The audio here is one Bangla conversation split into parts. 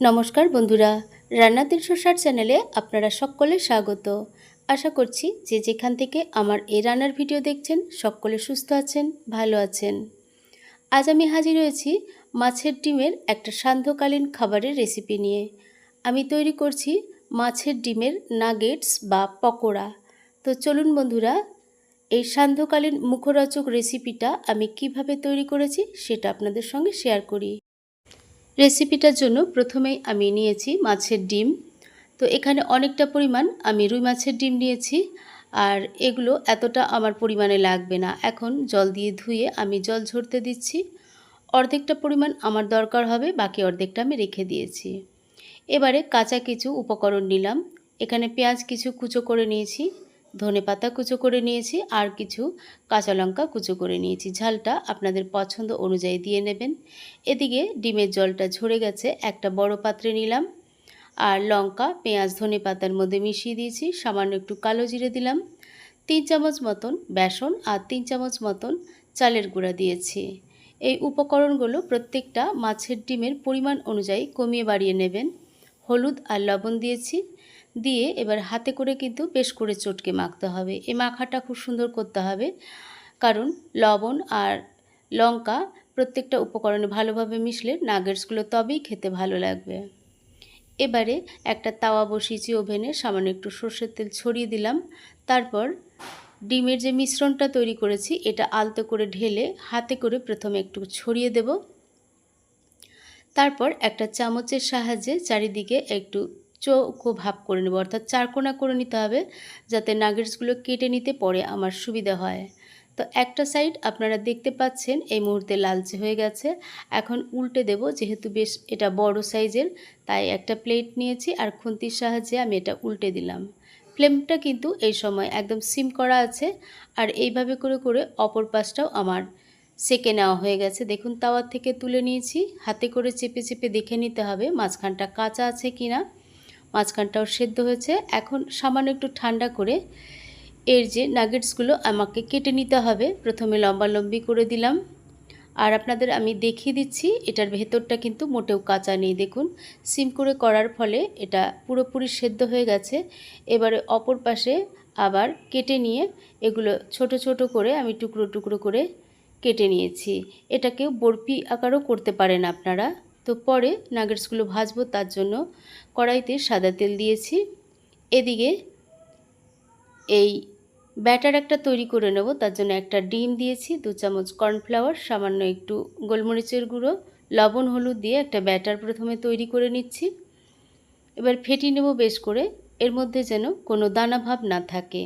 নমস্কার বন্ধুরা রান্না তিনশো ষাট চ্যানেলে আপনারা সকলে স্বাগত। আশা করছি যে যেখান থেকে আমার এই রান্নার ভিডিও দেখছেন, সকলে সুস্থ আছেন, ভালো আছেন। আজ আমি হাজির হয়েছি মাছের ডিমের একটা সান্ধ্যকালীন খাবারের রেসিপি নিয়ে। আমি তৈরি করছি মাছের ডিমের নাগেটস বা পকোড়া। তো চলুন বন্ধুরা, এই সান্ধ্যকালীন মুখরোচক রেসিপিটা আমি কীভাবে তৈরি করেছি সেটা আপনাদের সঙ্গে শেয়ার করি। রেসিপিটার জন্য প্রথমেই আমি নিয়েছি মাছের ডিম। তো এখানে অনেকটা পরিমাণ আমি রুই মাছের ডিম নিয়েছি আর এগুলো এতটা আমার পরিমাণে লাগবে না। এখন জল দিয়ে ধুয়ে আমি জল ঝরতে দিচ্ছি। অর্ধেকটা পরিমাণ আমার দরকার হবে, বাকি অর্ধেকটা আমি রেখে দিয়েছি। এবারে কাঁচা কিছু উপকরণ নিলাম। এখানে পেঁয়াজ কিছু কুচো করে নিয়েছি। ধনে পাতা কুচো করে নিয়েছি, আর কিছু কাঁচা লঙ্কা কুচো করে নিয়েছি। ঝালটা আপনাদের পছন্দ অনুযায়ী দিয়ে নেবেন। এদিকে ডিমের জলটা ঝরে গেছে, একটা বড় পাত্রে নিলাম। আর লঙ্কা, পেঁয়াজ, ধনে পাতার মধ্যে মিশিয়ে দিয়েছি, সামান্য একটু কালো জিরে দিলাম। তিন চামচ মতন বেসন আর তিন চামচ মতন চালের গুঁড়া দিয়েছি। এই উপকরণগুলো প্রত্যেকটা মাছের ডিমের পরিমাণ অনুযায়ী কমিয়ে বাড়িয়ে নেবেন। হলুদ আর লবণ দিয়েছি। দিয়ে এবার হাতে করে কিন্তু বেশ করে চটকে মাখতে হবে। এই মাখাটা খুব সুন্দর করতে হবে। কারণ লবণ আর লঙ্কা প্রত্যেকটা উপকরণে ভালোভাবে মিশলে নাগেটসগুলো তবেই খেতে ভালো লাগবে। এবারে একটা তাওয়া বসিয়েছি ওভেনে, সামান্য একটু সর্ষের তেল ছড়িয়ে দিলাম। তারপর ডিমের যে মিশ্রণটা তৈরি করেছি, এটা আলতো করে ঢেলে হাতে করে প্রথমে একটু ছড়িয়ে দেব। তারপর একটা চামচের সাহায্যে চারিদিকে একটু চৌকো ভাব করে নেব, অর্থাৎ চারকোনা করে নিতে হবে যাতে নাগেটসগুলো কেটে নিতে পরে আমার সুবিধা হয়। তো একটা সাইড আপনারা দেখতে পাচ্ছেন এই মুহূর্তে লালচে হয়ে গেছে। এখন উল্টে দেব, যেহেতু বেশ এটা বড় সাইজের, তাই একটা প্লেট নিয়েছি আর খুন্তির সাহায্যে আমি এটা উল্টে দিলাম। ফ্লেমটা কিন্তু এই সময় একদম সিম করা আছে আর এইভাবে করে করে অপর পাশটাও আমার সেকে নেওয়া হয়ে গেছে। দেখুন, তাওয়ার থেকে তুলে নিয়েছি, হাতে করে চেপে চেপে দেখে নিতে হবে মাঝখানটা কাঁচা আছে কি না মাঝখানটাও সেদ্ধ হয়েছে। এখন সামান্য একটু ঠান্ডা করে এর যে নাগেটসগুলো আমাকে কেটে নিতে হবে। প্রথমে লম্বা লম্বি করে দিলাম। আর আপনাদের আমি দেখিয়ে দিচ্ছি, এটার ভেতরটা কিন্তু মোটেও কাঁচা নেই। দেখুন, সিম করে করার ফলে এটা পুরোপুরি সেদ্ধ হয়ে গেছে। এবারে অপর পাশে আবার কেটে নিয়ে এগুলো ছোট ছোট করে আমি টুকরো টুকরো করে কেটে নিয়েছি। এটাকেও বরফি আকারও করতে পারেন আপনারা। তো পরে নাগেটসগুলো ভাজবো, তার জন্য কড়াইতে সাদা তেল দিয়েছি। এদিকে এই ব্যাটার একটা তৈরি করে নেব, তার জন্য একটা ডিম দিয়েছি, দু চামচ কর্নফ্লাওয়ার, সামান্য একটু গোলমরিচের গুঁড়ো, লবণ, হলুদ দিয়ে একটা ব্যাটার প্রথমে তৈরি করে নিচ্ছি। এবার ফেটিয়ে নেব বেশ করে, এর মধ্যে যেন কোনো দানা ভাব না থাকে।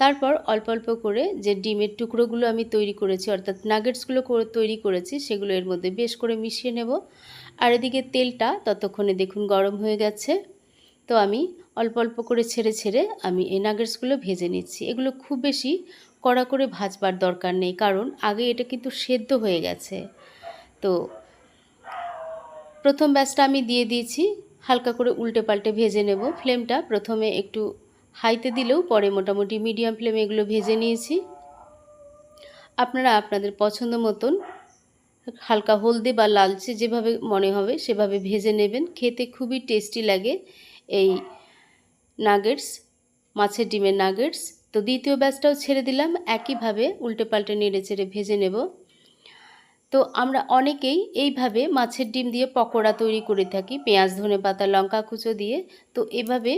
তারপর অল্প অল্প করে যে ডিমের টুকরোগুলো আমি তৈরি করেছি, অর্থাৎ নাগেটসগুলো তৈরি করেছি, সেগুলো এর মধ্যে বেশ করে মিশিয়ে নেব। আর এদিকে তেলটা ততক্ষণে দেখুন গরম হয়ে গেছে। তো আমি অল্প অল্প করে ছেড়ে ছেড়ে আমি এই নাগেটসগুলো ভেজে নিচ্ছি। এগুলো খুব বেশি কড়া করে ভাজবার দরকার নেই, কারণ আগে এটা কিন্তু সেদ্ধ হয়ে গেছে। তো প্রথম ব্যাচটা আমি দিয়ে দিয়েছি, হালকা করে উল্টে পাল্টে ভেজে নেব। ফ্লেমটা প্রথমে একটু হাইতে দিলেও পরে মোটামুটি মিডিয়াম ফ্লেমে এগুলো ভেজে নিয়েছি। আপনারা আপনাদের পছন্দ মতন হালকা হলদে বা লালচে যেভাবে মনে হবে সেভাবে ভেজে নেবেন। খেতে খুবই টেস্টি লাগে এই নাগেটস, মাছের ডিমের নাগেটস। তো দ্বিতীয় ব্যাচটাও ছেড়ে দিলাম। একইভাবে উল্টে পাল্টে নেড়ে চেড়ে ভেজে নেব। তো আমরা অনেকেই এইভাবে মাছের ডিম দিয়ে পকোড়া তৈরি করে থাকি, পেঁয়াজ, ধনে পাতা, লঙ্কা কুচো দিয়ে। তো এভাবে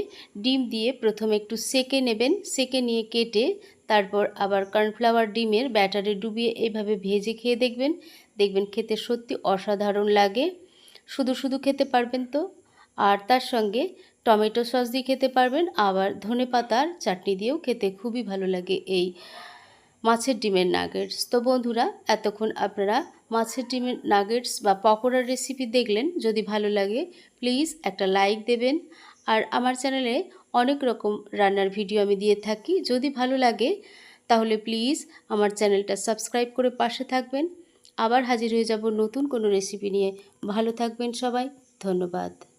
ডিম দিয়ে প্রথমে একটু সেকে নেবেন, সেকে নিয়ে কেটে তারপর আবার কর্নফ্লাওয়ার ডিমের ব্যাটারে ডুবিয়ে এইভাবে ভেজে খেয়ে দেখবেন। দেখবেন খেতে সত্যি অসাধারণ লাগে। শুধু শুধু খেতে পারবেন তো। আর তার সঙ্গে টমেটো সস দিয়ে খেতে পারবেন, আবার ধনে পাতার চাটনি দিয়েও খেতে খুবই ভালো লাগে এই মাছের ডিমের নাগেটস তো বন্ধুরা, এতক্ষণ আপনারা মাছের ডিমের নাগেটস বা পকোড়ার রেসিপি দেখলেন যদি ভালো লাগে প্লিজ একটা লাইক দেবেন। আর আমার চ্যানেলে অনেক রকম রান্নার ভিডিও আমি দিয়ে থাকি। যদি ভালো লাগে, তাহলে প্লিজ আমার চ্যানেলটা সাবস্ক্রাইব করে পাশে থাকবেন। আবার হাজির হয়ে যাব নতুন কোনো রেসিপি নিয়ে। ভালো থাকবেন সবাই। ধন্যবাদ।